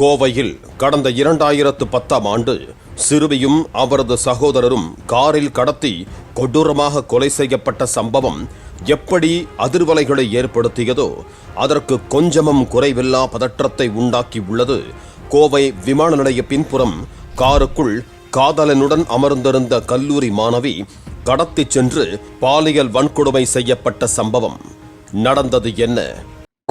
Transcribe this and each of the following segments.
கோவையில் கடந்த இரண்டாயிரத்து பத்தாம் ஆண்டு சிறுமியும் அவரது சகோதரரும் காரில் கடத்தி கொடூரமாக கொலை செய்யப்பட்ட சம்பவம் எப்படி அதிர்வலைகளை ஏற்படுத்தியதோ அதற்கு கொஞ்சமும் குறைவில்லா பதற்றத்தை உண்டாக்கி உள்ளது. கோவை விமான நிலைய பின்புறம் காருக்குள் காதலனுடன் அமர்ந்திருந்த கல்லூரி மாணவி கடத்திச் சென்று பாலியல் வன்கொடுமை செய்யப்பட்ட சம்பவம். நடந்தது என்ன?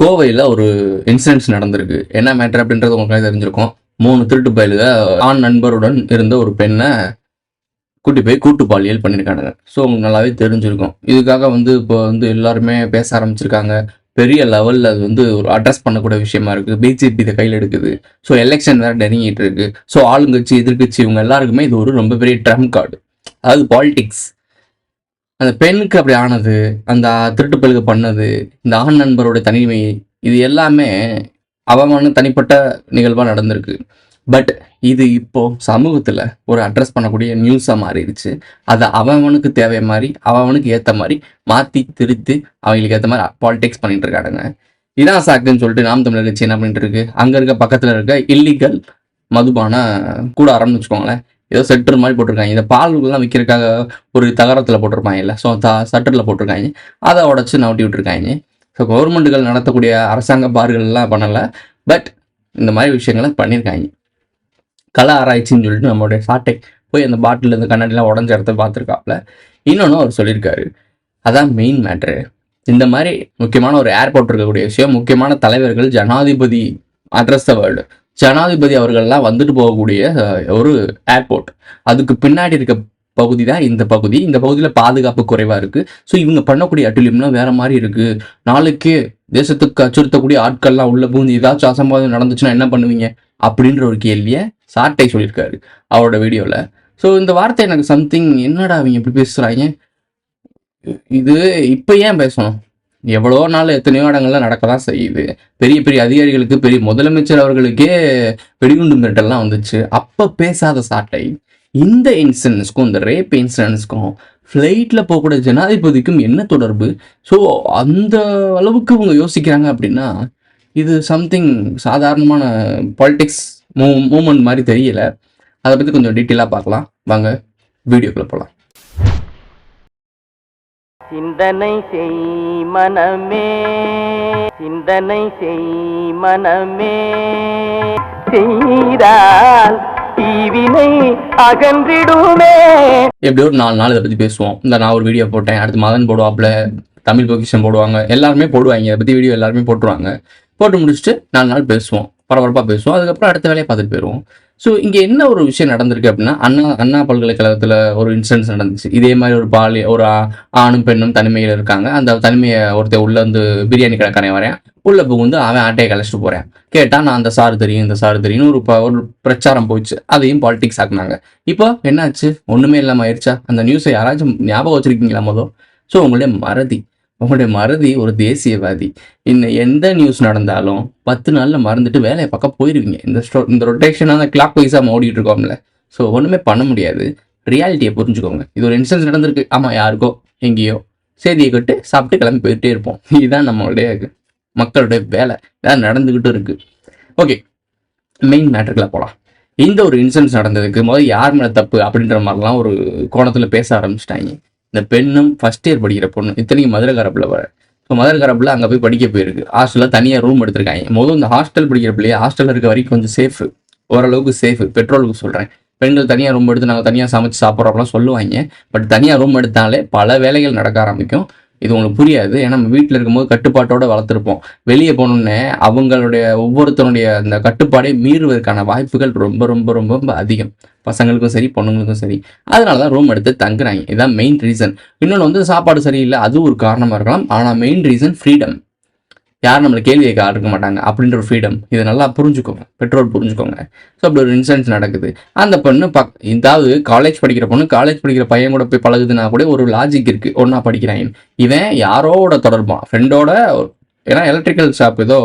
கோவையில் ஒரு இன்சிடென்ட்ஸ் நடந்திருக்கு. என்ன மேட்டர் அப்படின்றது உங்களுக்கு தெரிஞ்சிருக்கும். மூணு திருட்டு பயலுக ஆண் நண்பருடன் இருந்த ஒரு பெண்ணை கூட்டி போய் கூட்டு பாலியல் பண்ணியிருக்காங்க ஸோ உங்களுக்கு நல்லாவே தெரிஞ்சிருக்கும். இதுக்காக வந்து இப்போ வந்து எல்லாருமே பேச ஆரம்பிச்சிருக்காங்க. பெரிய லெவலில் அது வந்து ஒரு அட்ரஸ் பண்ணக்கூடிய விஷயமா இருக்குது பிஜேபி இதை கையில் எடுக்குது. ஸோ எலெக்ஷன் வேறு நெருங்கிட்டு இருக்கு. ஸோ ஆளுங்கட்சி எதிர்க்கட்சி இவங்க எல்லாருக்குமே இது ஒரு ரொம்ப பெரிய ட்ரம் கார்டு அதாவது பாலிடிக்ஸ் அந்த பெண்ணுக்கு அப்படி ஆனது அந்த திருட்டு பெண்ணுக்கு பண்ணது இந்த ஆண் நண்பரோட தனிமை இது எல்லாமே அவமான தனிப்பட்ட நிகழ்வாக நடந்திருக்கு. பட் இது இப்போ சமூகத்தில் ஒரு அட்ரஸ் பண்ணக்கூடிய நியூஸாக மாறிடுச்சு. அதை அவனுக்கு தேவை மாதிரி அவனுக்கு ஏற்ற மாதிரி மாற்றி திருத்தி அவங்களுக்கு ஏற்ற மாதிரி பாலிடிக்ஸ் பண்ணிட்டு இருக்கானுங்க. இதான் சாக்குன்னு சொல்லிட்டு நாம் தமிழர் கட்சி என்ன பண்ணிட்டு இருக்கு? அங்கே இருக்க பக்கத்தில் இருக்க இல்லீகல் மதுபான கூடாரம்னு வச்சுக்கோங்களேன். ஏதோ செட்டர் மாதிரி போட்டிருக்காங்க. இந்த பால்கள்லாம் விற்கிறக்காக ஒரு தகரத்தில் போட்டிருப்பாங்க இல்லை? ஸோ த சட்டரில் போட்டிருக்காங்க. அதை உடச்சி நவட்டி விட்டுருக்காங்க. ஸோ கவர்மெண்ட்டுகள் நடத்தக்கூடிய அரசாங்க பார்கள்லாம் பண்ணலை. பட் இந்த மாதிரி விஷயங்களை பண்ணியிருக்காங்க கல ஆராய்ச்சின்னு சொல்லிட்டு நம்மளுடைய சாட்டை போய் அந்த பாட்டில் இந்த கண்ணாடிலாம் உடஞ்ச இடத்த பார்த்துருக்காப்புல இன்னொன்று அவர் சொல்லியிருக்காரு. அதான் மெயின் மேட்ரு இந்த மாதிரி முக்கியமான ஒரு ஏர்போர்ட் இருக்கக்கூடிய விஷயம் முக்கியமான தலைவர்கள் ஜனாதிபதி அட்ரஸ் த வேர்ல்டு ஜனாதிபதி அவர்கள்லாம் வந்துட்டு போகக்கூடிய ஒரு ஏர்போர்ட் அதுக்கு பின்னாடி இருக்க பகுதி தான் இந்த பகுதி. இந்த பகுதியில் பாதுகாப்பு குறைவாக இருக்குது ஸோ இவங்க பண்ணக்கூடிய அட்டுலியம்லாம் வேற மாதிரி இருக்குது நாளைக்கே தேசத்துக்கு அச்சுறுத்தக்கூடிய ஆட்கள்லாம் உள்ள பூந்து ஏதாச்சும் அசம்பாதம் நடந்துச்சுன்னா என்ன பண்ணுவீங்க? அப்படின்ற ஒரு கேள்வியை சாட்டை சொல்லியிருக்காரு அவரோட வீடியோவில் ஸோ இந்த வார்த்தை எனக்கு சம்திங் என்னடா அவங்க இப்படி பேசுகிறாங்க இது இப்போ ஏன் பேசணும்? எவ்வளோ நாள் எத்தனையோ இடங்கள்ல நடக்க தான் செய்யுது. பெரிய பெரிய அதிகாரிகளுக்கு பெரிய முதலமைச்சர் அவர்களுக்கே வெடிகுண்டு மிரட்டல்லாம் வந்துச்சு. அப்போ பேசாத சாட்டை. இந்த இன்சிடென்ட்ஸ்க்கும் இந்த ரேப் இன்சிடென்ட்ஸ்க்கும் ஃப்ளைட்டில் போகக்கூடிய ஜனாதிபதிக்கும் என்ன தொடர்பு? ஸோ அந்த அளவுக்கு இவங்க யோசிக்கிறாங்க அப்படின்னா இது சம்திங் சாதாரணமான பாலிடிக்ஸ் மூ மூமெண்ட் மாதிரி தெரியல. அதை பற்றி கொஞ்சம் டீட்டெயிலாக பார்க்கலாம். வாங்க வீடியோக்குள்ளே போகலாம் சிந்தனை செய் மனமே. சிந்தனை செய் மனமே. செய்தால் தீவினை அகன்றிடுமே. எப்படி ஒரு நாலு நாள் இதை பத்தி பேசுவோம். இந்த நான் ஒரு வீடியோ போட்டேன். அடுத்து மதன் போடுவாப்புல தமிழ் பொக்கிஷன் போடுவாங்க. எல்லாருமே போடுவாங்க. இதை பத்தி வீடியோ எல்லாருமே போட்டுருவாங்க. போட்டு முடிச்சுட்டு நாலு நாள் பேசுவோம். பரபரப்பாக பேசுவோம். அதுக்கப்புறம் அடுத்த வேலையை பார்த்துட்டு போயிடுவோம். ஸோ இங்கே என்ன ஒரு விஷயம் நடந்திருக்கு அப்படின்னா அண்ணா அண்ணா பல்கலைக்கழகத்தில் ஒரு இன்சிடென்ட்ஸ் நடந்துச்சு. இதே மாதிரி ஒரு பாலி ஒரு ஆணும் பெண்ணும் தனிமையில் இருக்காங்க. அந்த தனிமையை ஒருத்தர் உள்ள வந்து பிரியாணி கடைக்காரன் வரேன் உள்ள புகுந்து அவன் ஆட்டையை கழிச்சிட்டு போறேன். கேட்டால் நான் அந்த சார் தெரியும் இந்த சார் தெரியும்னு ஒரு ப- ஒரு பிரச்சாரம் போச்சு அதையும் பாலிடிக்ஸ் ஆக்குனாங்க. இப்போ என்னாச்சு? ஒன்றுமே இல்லாமல் ஆயிடுச்சா அந்த நியூஸை யாராச்சும் ஞாபகம் வச்சிருக்கீங்களா மொதல் ஸோ உங்களுடைய மறதி. உங்களுடைய மறதி ஒரு தேசியவாதி. இன்னும் எந்த நியூஸ் நடந்தாலும் பத்து நாளில் மறந்துட்டு வேலையை பக்கம் போயிருவீங்க. இந்த ஸ்டோ- இந்த ரொட்டேஷனாக கிளாக் வைஸாக ஓடிட்டு இருக்கோம்ல. ஸோ ஒன்றுமே பண்ண முடியாது. ரியாலிட்டியை புரிஞ்சுக்கோங்க. இது ஒரு இன்சிடன்ஸ் நடந்திருக்கு. ஆமாம் யாருக்கோ? எங்கேயோ. செய்தியை கட்டு சாப்பிட்டு கிளம்பி போயிட்டே இருப்போம். இதுதான் நம்மளுடைய மக்களுடைய வேலை. இதான் நடந்துக்கிட்டு இருக்கு. ஓகே மெயின் மேட்டருக்குள்ள போகலாம் இந்த ஒரு இன்சிடென்ட்ஸ் நடந்ததுக்கு முதல்ல யார் மேலே தப்பு அப்படின்ற மாதிரிலாம் ஒரு கோணத்தில் பேச ஆரம்பிச்சிட்டாங்க. இந்த பெண்ணும் ஃபர்ஸ்ட் இயர் படிக்கிற பொண்ணு இத்தனைக்கும் மதுரை கரப்பில் வர. ஸோ மதுரை கரப்பில் அங்கே போய் படிக்க போயிருக்கு. ஹாஸ்டலில் தனியாக ரூம் எடுத்திருக்காங்க. மொதல் இந்த ஹாஸ்டல் படிக்கிற பிள்ளைய ஹாஸ்டலில் இருக்க வரைக்கும் கொஞ்சம் சேஃப் ஓரளவுக்கு சேஃபு பெட்ரோலுக்கு சொல்கிறேன் பெண்கள் தனியாக ரூம் எடுத்து நாங்கள் தனியாக சமைச்சு சாப்பிட்றோம்லாம் சொல்லுவாங்க. பட் தனியாக ரூம் எடுத்தாலே பல வேலைகள் நடக்க ஆரம்பிக்கும். இது உங்களுக்கு புரியாது. ஏன்னா நம்ம வீட்டில் இருக்கும்போது கட்டுப்பாட்டோட வளர்த்துருப்போம். வெளியே போனோன்னே அவங்களுடைய ஒவ்வொருத்தருடைய அந்த கட்டுப்பாடை மீறுவதற்கான வாய்ப்புகள் ரொம்ப ரொம்ப ரொம்ப ரொம்ப அதிகம். பசங்களுக்கும் சரி பொண்ணுங்களுக்கும் சரி. அதனால தான் ரூம் எடுத்து தங்குறாங்க. இதுதான் மெயின் ரீசன் இன்னொன்று வந்து சாப்பாடு சரியில்லை. அது ஒரு காரணமாக இருக்கலாம். ஆனால் மெயின் ரீசன் ஃப்ரீடம் யாரும் நம்மளை கேள்வி கேட்க இருக்க மாட்டாங்க. அப்படின்ற ஒரு ஃப்ரீடம் இதை நல்லா புரிஞ்சுக்கோங்க. பெட்ரோல் புரிஞ்சுக்கோங்க. ஸோ அப்படி ஒரு இன்சிடென்ட் நடக்குது. அந்த பொண்ணு பக் இதாவது காலேஜ் படிக்கிற பொண்ணு காலேஜ் படிக்கிற பையன் கூட போய் பழகுதுன்னா கூட ஒரு லாஜிக் இருக்குது ஒன்றா படிக்கிறாங்க இவன் யாரோட தொடர்பான் ஃப்ரெண்டோட ஏன்னா எலக்ட்ரிக்கல் ஷாப் ஏதோ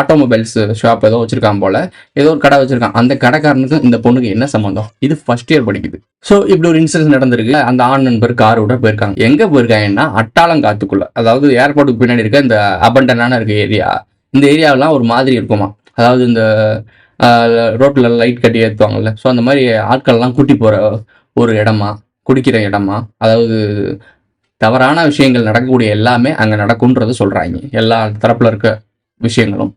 ஆட்டோமொபைல்ஸ் ஷாப் ஏதோ வச்சிருக்கான் போல. ஏதோ ஒரு கடை வச்சிருக்கான் அந்த கடைக்காரனுக்கு இந்த பொண்ணுக்கு என்ன சம்மந்தம் இது ஃபர்ஸ்ட் இயர் படிக்குது. ஸோ இப்படி ஒரு இன்சிடென்ட் நடந்திருக்கு. அந்த ஆண் நண்பர் விட போயிருக்காங்க. எங்க போயிருக்காங்கன்னா அட்டாளங்காத்துக்குள்ள அதாவது ஏர்போர்ட்டுக்கு பின்னாடி இருக்க இந்த அபண்டனான இருக்க ஏரியா இந்த ஏரியாவெல்லாம் ஒரு மாதிரி இருக்குமா அதாவது இந்த ரோட்டில் லைட் கட்டி ஏற்றுவாங்கல்ல ஸோ அந்த மாதிரி ஆட்கள்லாம் கூட்டி போகிற ஒரு இடமா? குடிக்கிற இடமா? அதாவது தவறான விஷயங்கள் நடக்கக்கூடிய எல்லாமே அங்கே நடக்கும்ன்றது சொல்கிறாங்க எல்லா தரப்பில் இருக்க விஷயங்களும்.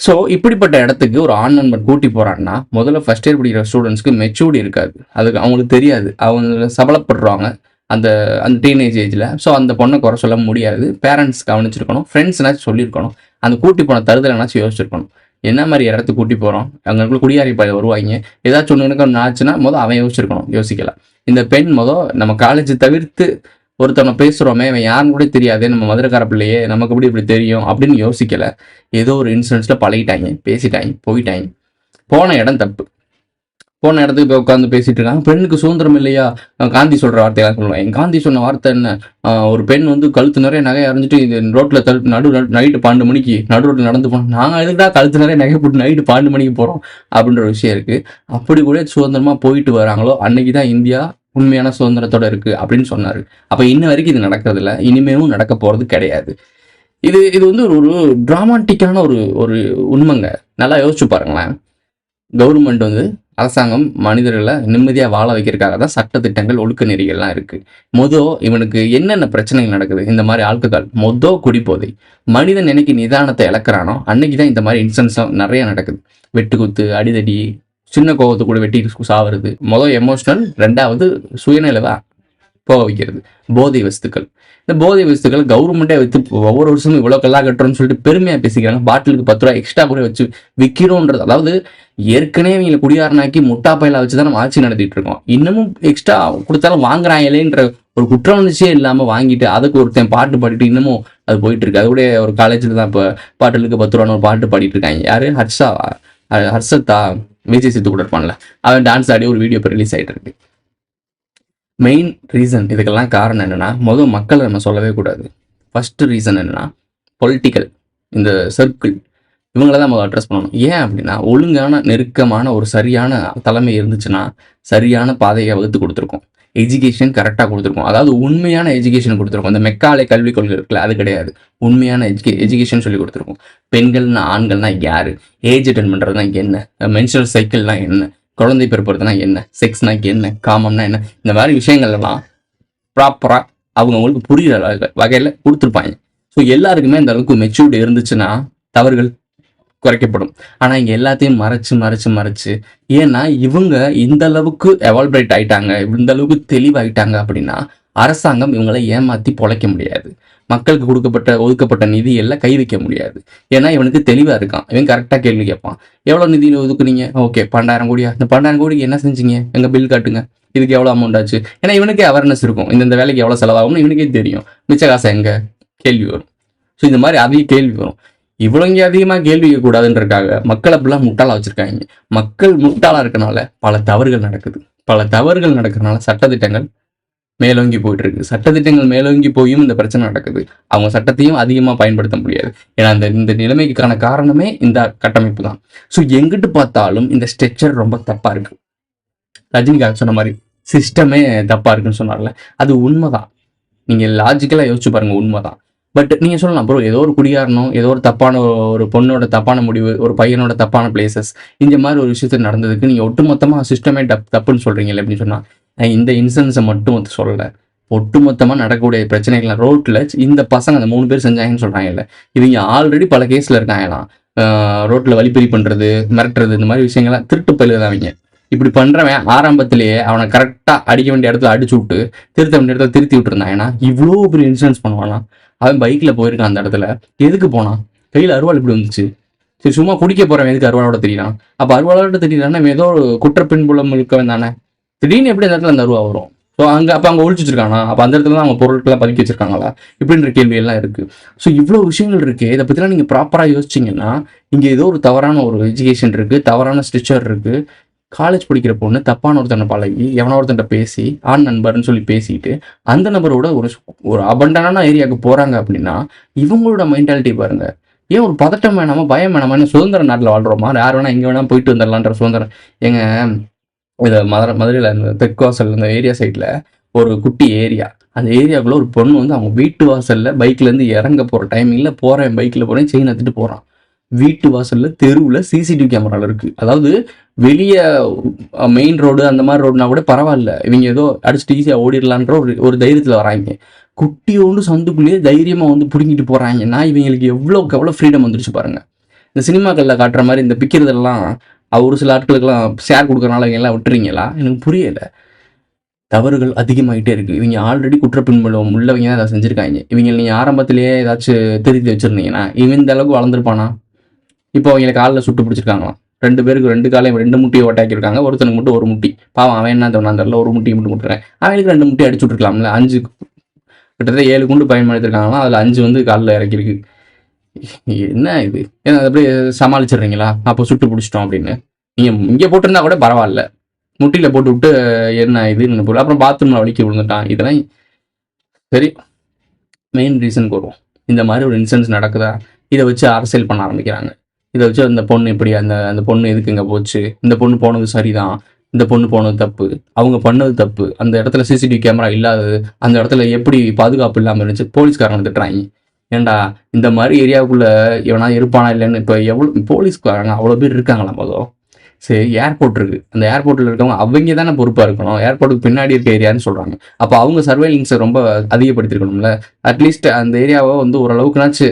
ஸோ இப்படிப்பட்ட இடத்துக்கு ஒரு ஆண் நண்பன் கூட்டி போகிறான்னா முதல்ல ஃபஸ்ட் இயர் படிக்கிற ஸ்டூடெண்ட்ஸ்க்கு மெச்சூர்டி இருக்காது. அதுக்கு அவங்களுக்கு தெரியாது. அவங்க சபலப்படுறாங்க. அந்த அந்த டீனேஜ் ஏஜில் ஸோ அந்த பொண்ணை குறை சொல்ல முடியாது. பேரண்ட்ஸ் கவனிச்சிருக்கணும். ஃப்ரெண்ட்ஸ்னாச்சும் சொல்லியிருக்கணும் அந்த கூட்டி போன தருதலைனாச்சும் யோசிச்சிருக்கணும். என்ன மாதிரி இடத்துக்கு கூட்டி போகிறோம் அங்கே குடியாரி பாதை வருவாங்க. ஏதாச்சும் ஒன்று எனக்கு ஒன்று ஆச்சுன்னா மொதல் அவன் யோசிச்சிருக்கணும். யோசிக்கலாம் இந்த பெண் மொதல் நம்ம காலேஜ் தவிர்த்து ஒருத்தவனை பேசுகிறோமே அவன் யாருன்னு கூட தெரியாது நம்ம மதுரைக்கார பிள்ளையே நமக்கு எப்படி இப்படி தெரியும் அப்படின்னு யோசிக்கல. ஏதோ ஒரு இன்சிடென்ட்ஸில் பழகிட்டாங்க பேசிட்டாங்க போயிட்டாங்க. போன இடம் தப்பு. போன இடத்துக்கு போய் உட்காந்து பேசிட்டு இருக்காங்க. பெண்ணுக்கு சுதந்திரம் இல்லையா? காந்தி சொல்ற வார்த்தையெல்லாம் சொல்லுவேன் காந்தி சொன்ன வார்த்தை என்ன? ஒரு பெண் வந்து கழுத்து நிறைய நகை அரைஞ்சிட்டு இது ரோட்ல தள் நடு நைட்டு பன்னெண்டு மணிக்கு நடு ரோட்ல நடந்து போனோம் நாங்க எதுக்குடா கழுத்து நிறைய நகை போட்டு நைட்டு பன்னெண்டு மணிக்கு போறோம்? அப்படின்ற ஒரு விஷயம் இருக்கு. அப்படி கூட சுதந்திரமா போயிட்டு வராங்களோ? அன்னைக்கு தான் இந்தியா உண்மையான சுதந்திரத்தோட இருக்கு அப்படின்னு சொன்னாரு. அப்ப இன்ன வரைக்கும் இது நடக்கிறது இல்ல இனிமேலும் நடக்க போறது கிடையாது. இது இது வந்து ஒரு ஒரு டிராமாட்டிக்கான ஒரு ஒரு உண்மைங்க. நல்லா யோசிச்சு பாருங்களேன். கவர்மெண்ட் வந்து அரசாங்கம் மனிதர்களை நிம்மதியாக வாழ வைக்கிறதுக்காக தான் சட்டத்திட்டங்கள் ஒழுக்க நெறிகள்லாம் இருக்கு. மொதோ இவனுக்கு என்னென்ன பிரச்சனைகள் நடக்குது? இந்த மாதிரி ஆல்கஹால் மொதோ குடிப்போதை மனிதன் என்னைக்கு நிதானத்தை இழக்கிறானோ அன்னைக்கு தான் இந்த மாதிரி இன்சிடென்ட்ஸ்லாம் நிறைய நடக்குது. வெட்டுக்குத்து அடிதடி சின்ன கோபத்தை கூட வெட்டி சாவுறது. மொதல் எமோஷனல் ரெண்டாவது சுயநிலவா போக வைக்கிறது. போதை வஸ்துக்கள். இந்த போதை வஸ்துக்கள் கவர்மெண்ட்டே வைத்து ஒவ்வொரு வருஷமும் இவ்வளோ கல்லா கட்டுறோம்னு சொல்லிட்டு பெருமையாக பேசிக்கிறாங்க. பாட்டிலுக்கு பத்து ரூபா எக்ஸ்ட்ரா கூட வச்சு விற்கிறோன்றது அதாவது ஏற்கனவே இவங்களை குடியாரனாக்கி முட்டா பயில வச்சு தான் நம்ம ஆட்சி நடத்திட்டு இருக்கோம். இன்னமும் எக்ஸ்ட்ரா கொடுத்தாலும் வாங்குறாங்களேன்ற ஒரு குற்ற உணர்ச்சியே இல்லாமல் வாங்கிட்டு அதுக்கு ஒருத்தன் பாட்டு பாடிட்டு இன்னமும் அது போயிட்டு இருக்கு அது கூட ஒரு காலேஜில் தான் இப்போ பாட்டிலுக்கு பத்து ரூபான்னு ஒரு பாட்டு பாடிட்டு இருக்காங்க. யாரு? ஹர்ஷாவா ஹர்ஷத்தா விஜய் சித்து கூட இருப்பான்ல அவன் டான்ஸ் ஆடி ஒரு வீடியோ இப்போ ரிலீஸ் ஆகிட்டு இருக்கு. மெயின் ரீசன் இதுக்கெல்லாம் காரணம் என்னென்னா முதல் மக்களை நம்ம சொல்லவே கூடாது. ஃபர்ஸ்ட் ரீசன் என்னன்னா பொலிட்டிக்கல் இந்த சர்க்கிள் இவங்கள தான் நம்ம அட்ரஸ் பண்ணணும். ஏன் அப்படின்னா ஒழுங்கான நெருக்கமான ஒரு சரியான தலைமை இருந்துச்சுன்னா சரியான பாதையை வகுத்து கொடுத்துருக்கோம். எஜுகேஷன் கரெக்டாக கொடுத்துருக்கோம். அதாவது உண்மையான எஜுகேஷன் கொடுத்துருக்கோம். இந்த மெக்காலை கல்விக் கொள்கை இருக்குல்ல அது கிடையாது. உண்மையான எஜுகே எஜுகேஷன் சொல்லி கொடுத்துருக்கோம். பெண்கள்னா ஆண்கள்னா யார்? ஏஜ் அட்டன் பண்ணுறதுனா என்ன? மென்சுரல் சைக்கிள்னா என்ன? குழந்தை பிறப்புறதுனா என்ன? செக்ஸ்னா என்ன? காமம்னா என்ன? இந்த மாதிரி விஷயங்கள் எல்லாம் ப்ராப்பராக அவங்கவுங்களுக்கு புரியுற வகையில் கொடுத்துருப்பாங்க. ஸோ எல்லாருக்குமே அந்த அளவுக்கு மெச்சூர்டு இருந்துச்சுன்னா தவறுகள் குறைக்கப்படும். ஆனால் இங்கே எல்லாத்தையும் மறைச்சு மறைச்சு மறைச்சு ஏன்னா இவங்க இந்த அளவுக்கு எவால்பரேட் ஆயிட்டாங்க இந்த அளவுக்கு தெளிவாயிட்டாங்க அப்படின்னா அரசாங்கம் இவங்களை ஏமாத்தி பொழைக்க முடியாது. மக்களுக்கு கொடுக்கப்பட்ட ஒதுக்கப்பட்ட நிதி எல்லாம் கை வைக்க முடியாது. ஏன்னா இவனுக்கு தெளிவா இருக்கான். இவன் கரெக்டாக கேள்வி கேட்பான். எவ்வளோ நிதி ஒதுக்குனீங்க? ஓகே பன்னெண்டாயிரம் கோடியா? இந்த பன்னெண்டாயிரம் கோடிக்கு என்ன செஞ்சீங்க? எங்க பில் காட்டுங்க. இதுக்கு எவ்வளோ அமௌண்ட் ஆச்சு? ஏன்னா இவனுக்கே அவேர்னஸ் இருக்கும். இந்த வேலைக்கு எவ்வளோ செலவாகும்னு இவனுக்கே தெரியும். மிச்ச காசு எங்க? கேள்வி வரும். ஸோ இந்த மாதிரி அதிக கேள்வி வரும். இவ்வளோ அதிகமா அதிகமாக கேள்வி கூடாதுன்றக்காக மக்கள் அப்படிலாம் முட்டாளா வச்சிருக்காங்க. மக்கள் முட்டாளா இருக்கனால பல தவறுகள் நடக்குது. பல தவறுகள் நடக்கிறனால சட்டத்திட்டங்கள் மேலோங்கி போயிட்டு இருக்கு சட்டத்திட்டங்கள் மேலோங்கி போயும் இந்த பிரச்சனை நடக்குது. அவங்க சட்டத்தையும் அதிகமாக பயன்படுத்த முடியாது. ஏன்னா இந்த இந்த நிலைமைக்கான காரணமே இந்த கட்டமைப்பு தான். ஸோ எங்கிட்டு பார்த்தாலும் இந்த ஸ்ட்ரெச்சர் ரொம்ப தப்பா இருக்கு. ரஜினிகாந்த் சொன்ன மாதிரி சிஸ்டமே தப்பா இருக்குன்னு சொன்னார்ல. அது உண்மைதான். நீங்க லாஜிக்கலா யோசிச்சு பாருங்க உண்மைதான். பட் நீங்க சொல்லலாம் ப்ரோ ஏதோ ஒரு குடியாரணும் ஏதோ ஒரு தப்பான ஒரு பொண்ணோட தப்பான முடிவு ஒரு பையனோட தப்பான பிளேசஸ் இந்த மாதிரி ஒரு விஷயத்துல நடந்ததுக்கு நீங்க ஒட்டுமொத்தமா சிஸ்டமே டப் தப்புன்னு சொல்றீங்க அப்படின்னு சொன்னா இந்த இன்சிடென்ட்ஸை மட்டும் வந்து சொல்லலை. ஒட்டுமொத்தமாக நடக்கக்கூடிய பிரச்சனைகள் ரோட்டில் இந்த பசங்க அந்த மூணு பேர் செஞ்சாங்கன்னு சொல்கிறாங்கல்ல இவங்க ஆல்ரெடி பல கேஸில் இருக்காங்களாம். ரோட்டில் வழிப்பறி பண்ணுறது மிரட்டுறது இந்த மாதிரி விஷயங்கள்லாம் திருட்டு பயிலுதான் அவங்க. இப்படி பண்ணுறவன் ஆரம்பத்திலேயே அவனை கரெக்டாக அடிக்க வேண்டிய இடத்துல அடிச்சு விட்டு திருத்த வேண்டிய இடத்துல திருத்தி விட்டுருந்தான். ஏன்னா இவ்வளோ பெரிய இன்சூரன்ஸ் பண்ணுவானா அவன் பைக்கில் போயிருக்கான் அந்த இடத்துல. எதுக்கு போனான்? கையில் அருவாள் இப்படி வந்துச்சு. சரி சும்மா குடிக்க போகிறவன் எதுக்கு அருவாளோட தெரியலாம் அப்போ அருவாளோட தெரியலான்னா ஏதோ ஒரு குற்ற பின்புலம் இருக்கவன் தானே. திடீர்னு எப்படி அந்த இடத்துல அந்த அருவா வரும்? ஸோ அங்கே அப்போ அங்கே ஒழிச்சு வச்சிருக்கானா? அப்போ அந்த இடத்துல தான் அவங்க பொருட்கள்லாம் பதுக்கி வச்சிருக்காங்களா? இப்படின்ற கேள்வி எல்லாம் ஸோ இவ்வளோ விஷயங்கள் இருக்குது இதை பற்றிலாம் நீங்கள் ப்ராப்பராக யோசிச்சிங்கன்னா இங்கே ஏதோ ஒரு தவறான ஒரு எஜுகேஷன் இருக்குது தவறான ஸ்ட்ரிச்சர் இருக்குது காலேஜ் படிக்கிற பொண்ணு தப்பான ஒருத்தனை பழகி எவனோ ஒருத்தன்ட்ட பேசி ஆண் நண்பர்னு சொல்லி பேசிட்டு அந்த நபரோட ஒரு ஒரு அபண்டனான ஏரியாவுக்கு போறாங்க அப்படின்னா இவங்களோட மென்டாலிட்டி பாருங்க. ஏன் ஒரு பதட்டம் வேணாமா பயம் வேணாமா சுதந்திர நாட்டில் வாழ்றோமா யார் வேணா எங்க வேணா போயிட்டு வந்துடலான்ற சுதந்திரம் எங்க இந்த மதுரை மதுரையில் இந்த தெற்குவாசல் இந்த ஏரியா சைடில் ஒரு குட்டி ஏரியா அந்த ஏரியாக்குள்ள ஒரு பொண்ணு வந்து அவங்க வீட்டு வாசல்ல பைக்ல இருந்து இறங்க போற டைமிங்ல போறேன் பைக்ல போறேன் செயின் எடுத்துட்டு போறான். வீட்டு வாசல்ல தெருவில் சிசிடிவி கேமரால இருக்கு. அதாவது வெளியே மெயின் ரோடு அந்த மாதிரி ரோடுனா கூட பரவாயில்ல. இவங்க ஏதோ அடிச்சுட்டு ஈஸியாக ஓடிடலான்ற ஒரு ஒரு தைரியத்தில் வராங்க. குட்டியோண்டு சந்துக்குள்ளேயே தைரியமாக வந்து பிடுங்கிட்டு போகிறாங்கன்னா இவங்களுக்கு எவ்வளோக்கு எவ்வளோ ஃப்ரீடம் வந்துருச்சு பாருங்கள் இந்த சினிமாக்களில் காட்டுற மாதிரி இந்த பிக்கிறதெல்லாம் ஒரு சில ஆட்களுக்கெல்லாம் ஷேர் கொடுக்குறனால எல்லாம் விட்டுறீங்களா? எனக்கு புரியலை. தவறுகள் அதிகமாகிட்டே இருக்குது இவங்க ஆல்ரெடி குற்றப்பின்பலம் உள்ளவங்க தான் அதை செஞ்சுருக்காங்க. இவங்க நீங்கள் ஆரம்பத்திலேயே ஏதாச்சும் திருத்தி வச்சுருந்தீங்கன்னா இவன் இந்த அளவுக்கு வளர்ந்துருப்பானா? இப்போ அவங்களை காலில் சுட்டு பிடிச்சிருக்காங்களாம். ரெண்டு பேருக்கு ரெண்டு காலையும் ரெண்டு முட்டியை ஓட்டாக்கியிருக்காங்க ஒருத்தனுக்கு மட்டும் ஒரு முட்டி. பாவம் அவன் என்ன தோணா தெரியல ஒரு முட்டியை மட்டும் கொடுக்குறேன். அவனுக்கு ரெண்டு முட்டி அடிச்சு விட்டுருக்கலாம்ல. அஞ்சு கிட்டத்தட்ட ஏழு குண்டு பயன்படுத்திருக்காங்களாம் அதில் அஞ்சு வந்து காலில் இறக்கிருக்கு என்ன இது? ஏன்னா அது அப்படியே சமாளிச்சிடுறீங்களா? அப்போ சுட்டு பிடிச்சிட்டோம் அப்படின்னு. நீங்கள் இங்கே போட்டிருந்தா கூட பரவாயில்ல. முட்டியில் போட்டு விட்டு என்ன இதுன்னு போல அப்புறம் பாத்ரூமில் வலிக்க விழுந்துட்டான். இதெல்லாம் சரி மெயின் ரீசனுக்கு வருவோம். இந்த மாதிரி ஒரு இன்சிடென்ட்ஸ் நடக்குதா? இதை வச்சு அரசியல் பண்ண ஆரம்பிக்கிறாங்க. இதை வச்சு அந்த பொண்ணு இப்படி அந்த அந்த பொண்ணு எதுக்கு இங்கே போச்சு? இந்த பொண்ணு போனது சரிதான். இந்த பொண்ணு போனது தப்பு. அவங்க பண்ணது தப்பு. அந்த இடத்துல சிசிடிவி கேமரா இல்லாதது அந்த இடத்துல எப்படி பாதுகாப்பு இல்லாமல் இருந்துச்சு? போலீஸ்காரங்க திட்டுறாங்க ஏண்டா இந்த மாதிரி ஏரியாவுக்குள்ளே எவனா இருப்பானா இல்லைன்னு இப்போ எவ்வளோ போலீஸ்காரங்க அவ்வளோ பேர் இருக்காங்களா மொதல் சரி ஏர்போர்ட் இருக்கு. அந்த ஏர்போர்ட்டில் இருக்கவங்க அவங்க தானே பொறுப்பாக இருக்கணும். ஏர்போர்ட்டுக்கு பின்னாடி இருக்க ஏரியான்னு சொல்கிறாங்க அப்போ அவங்க சர்வேலிங்ஸை ரொம்ப அதிகப்படுத்திருக்கணும்ல. அட்லீஸ்ட் அந்த ஏரியாவை வந்து ஓரளவுக்குனாச்சு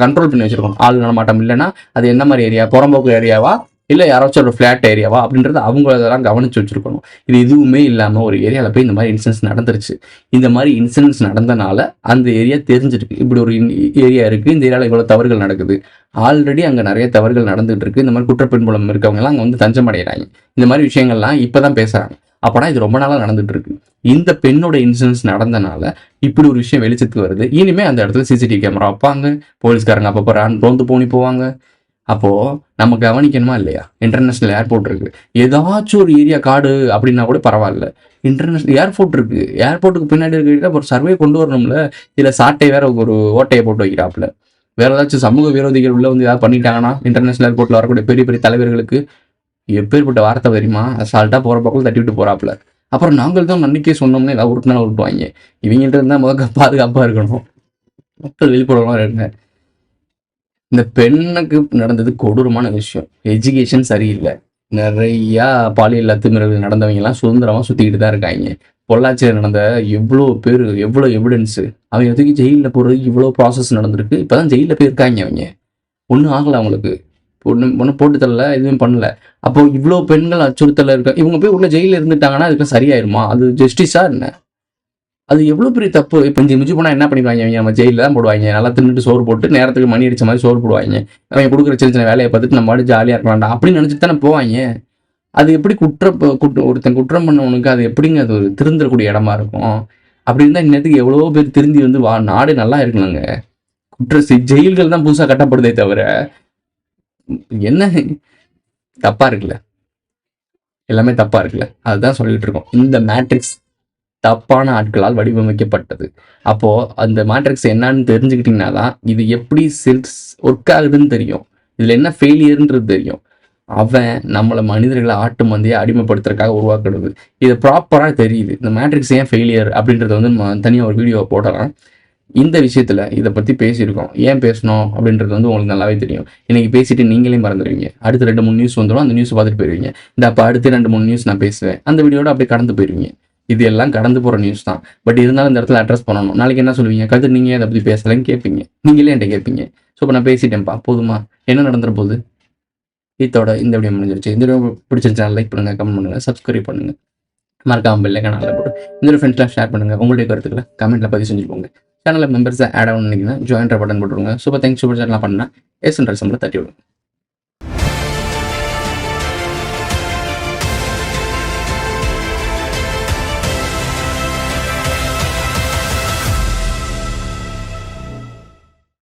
கண்ட்ரோல் பண்ணி வச்சிருக்கணும். ஆள் நடமாட்டம் இல்லைன்னா அது என்ன மாதிரி ஏரியா புறம்போக்கு ஏரியாவா இல்லை யாராச்சும் ஒரு ஃப்ளாட் ஏரியாவா அப்படின்றத அவங்க அதெல்லாம் கவனிச்சு வச்சிருக்கணும். இது எதுவுமே இல்லாமல் ஒரு ஏரியாவில் போய் இந்த மாதிரி இன்சிடென்ட்ஸ் நடந்துருச்சு. இந்த மாதிரி இன்சிடென்ட்ஸ் நடந்தனால அந்த ஏரியா தெரிஞ்சிருக்கு. இப்படி ஒரு ஏரியா இருக்குது இந்த ஏரியாவில் இவ்வளோ தவறுகள் நடக்குது. ஆல்ரெடி அங்கே நிறைய தவறுகள் நடந்துகிட்டு இருக்குது இந்த மாதிரி குற்றப்பின்புலம் இருக்கவங்கலாம் அங்கே வந்து தஞ்சம் அடைகிறாங்க இந்த மாதிரி விஷயங்கள்லாம் இப்போ தான் பேசுகிறாங்க அப்போனா இது ரொம்ப நாளாக நடந்துட்டு இருக்கு. இந்த பெண்ணோட இன்சிடென்ட்ஸ் நடந்தனால இப்படி ஒரு விஷயம் வெளிச்சத்துக்கு வருது. இனிமே அந்த இடத்துல சிசிடிவி கேமரா வைப்பாங்க. போலீஸ்காரங்க அப்பப்போ ரோந்து போனி போவாங்க. அப்போது நம்ம கவனிக்கணுமா இல்லையா? இன்டர்நேஷ்னல் ஏர்போர்ட் இருக்குது ஏதாச்சும் ஒரு ஏரியா காடு அப்படின்னா கூட பரவாயில்ல. இன்டர்நேஷ்னல் ஏர்போர்ட் இருக்குது ஏர்போர்ட்டுக்கு பின்னாடி இருக்க ஒரு சர்வே கொண்டு வரணும்ல. இதில் சாட்டை வேற ஒரு ஓட்டையை போட்டு வைக்கிறாப்புல. வேற ஏதாச்சும் சமூக விரோதிகள் உள்ள வந்து ஏதாவது பண்ணிட்டாங்கன்னா இன்டர்நேஷ்னல் ஏர்போர்ட்டில் வரக்கூடிய பெரிய பெரிய தலைவர்களுக்கு எப்பேற்பட்ட வார்த்தை தெரியுமா? அசால்ட்டாக போகிற பக்கம் தட்டி விட்டு போகிறாப்புல அப்புறம் நாங்கள் தான் அன்னைக்கே சொன்னோம்னா ஏதாவது உருட்டு நாள் விட்டுவாங்க இவங்கள்ட்ட இருந்தால் முதல்ல பாதுகாப்பாக இருக்கணும். மக்கள் விழிப்புணர்வா இருங்க. இந்த பெண்ணுக்கு நடந்தது கொடூரமான விஷயம். எஜுகேஷன் சரியில்லை. நிறையா பாலியல் அத்துமீறல் நடந்தவங்க எல்லாம் சுதந்திரமா சுத்திக்கிட்டு தான் இருக்காங்க. பொள்ளாச்சியில் நடந்த எவ்வளோ பேர் எவ்வளோ எவிடன்ஸு அவங்க எதுக்கு ஜெயிலில் போகிறதுக்கு இவ்வளோ ப்ராசஸ் நடந்திருக்கு. இப்போ தான் ஜெயிலில் போயிருக்காங்க அவங்க. ஒன்றும் ஆகலை அவங்களுக்கு. ஒன்று ஒன்றும் போட்டு தரல எதுவும் பண்ணல. அப்போ இவ்வளோ பெண்கள் அச்சுறுத்தல இருக்க இவங்க போய் உள்ள ஜெயிலில் இருந்துட்டாங்கன்னா அதுக்கு சரியாயிருமா? அது ஜஸ்டிஸா என்ன? அது எவ்வளோ பெரிய தப்பு? இப்போ இஞ்சி மிஞ்சி போனால் என்ன பண்ணிடுவாங்க? அவங்க நம்ம ஜெயிலில் தான் போடுவாங்க. நல்லா தின்னுட்டு சோறு போட்டு நேரத்துக்கு மணி அடித்த மாதிரி சோறு போடுவாங்க. அவங்க கொடுக்குற சின்ன சின்ன வேலையை பார்த்துட்டு நம்ம பாட்டு ஜாலியாக இருக்கலாம்டா அப்படின்னு நினச்சிட்டு தானே போவாங்க. அது எப்படி குற்றம் குற்றம் ஒருத்தன் குற்றம் பண்ணவனுக்கு அது எப்படிங்க அது ஒரு திருந்தக்கூடிய இடமா இருக்கும்? அப்படி இருந்தால் இந்நேரத்துக்கு எவ்வளோ பேர் திருந்தி வந்து வா நாடு நல்லா இருக்கணுங்க குற்ற ஜெயில்கள் தான் புதுசாக கட்டப்படுதே தவிர என்ன? தப்பாக இருக்குல்ல. எல்லாமே தப்பாக இருக்குல்ல. அதுதான் சொல்லிட்டு இருக்கோம். இந்த மேட்ரிக்ஸ் தப்பான ஆட்களால் வடிவமைக்கப்பட்டது. அப்போ அந்த மேட்ரிக்ஸ் என்னன்னு தெரிஞ்சுக்கிட்டீங்கன்னா தான் இது எப்படி செல்ஸ் ஒர்க் ஆகுதுன்னு தெரியும். இதுல என்ன ஃபெயிலியர்ன்றது தெரியும். அவன் நம்மளை மனிதர்களை ஆட்டு மந்தையை அடிமைப்படுத்துறதுக்காக உருவாக்குறது. இது ப்ராப்பராக தெரியுது. இந்த மேட்ரிக்ஸ் ஏன் ஃபெயிலியர் அப்படின்றத வந்து நம்ம தனியாக ஒரு வீடியோ போடலாம். இந்த விஷயத்துல இதை பத்தி பேசியிருக்கோம். ஏன் பேசணும் அப்படின்றது வந்து உங்களுக்கு நல்லாவே தெரியும். இன்றைக்கி பேசிட்டு நீங்களே மறந்துடுவீங்க. அடுத்து ரெண்டு மூணு நியூஸ் வந்துடும். அந்த நியூஸ் பார்த்துட்டு போயிருவீங்க. இந்த அப்போ அடுத்து ரெண்டு மூணு நியூஸ் நான் பேசுவேன். அந்த வீடியோட அப்படியே கடந்து போயிருவீங்க. இது எல்லாம் கடந்து போற நியூஸ் தான். பட் இருந்தாலும் இந்த இடத்துல அட்ரஸ் பண்ணணும். நாளைக்கு என்ன சொல்லுவீங்க? கதிர் நீங்க அதை பத்தி பேசலன்னு கேட்பீங்க. நீங்களே என்கிட்ட கேட்பீங்க. ஸோ இப்போ நான் பேசிட்டேன்ப்பா. போதுமா? என்ன நடந்துற போகுது? இதோட இந்த வீடியோ முடிஞ்சிருச்சு. இந்த வீடியோ பிடிச்சிருச்சா லைக் பண்ணுங்க கமெண்ட் பண்ணுங்க சப்ஸ்கிரைப் பண்ணுங்க. மறக்காம இல்லை கனால போட்டு இந்த ஃப்ரெண்ட்ஸ்லாம் ஷேர் பண்ணுங்க. உங்களுடைய கருத்துக்களை கமெண்ட்ல பதிவு செஞ்சு போங்க. சேனலில் மெம்பர்ஸை ஆட் ஆகணும்னு நினைக்கிறேன் ஜாயின் பட்டன் போட்டுருங்க. சூப்பர் தேங்க்ஸ் சூப்பர் சேனலாம் பண்ணா எஸ் என்ற சம்பளம் தட்டி விடுங்க.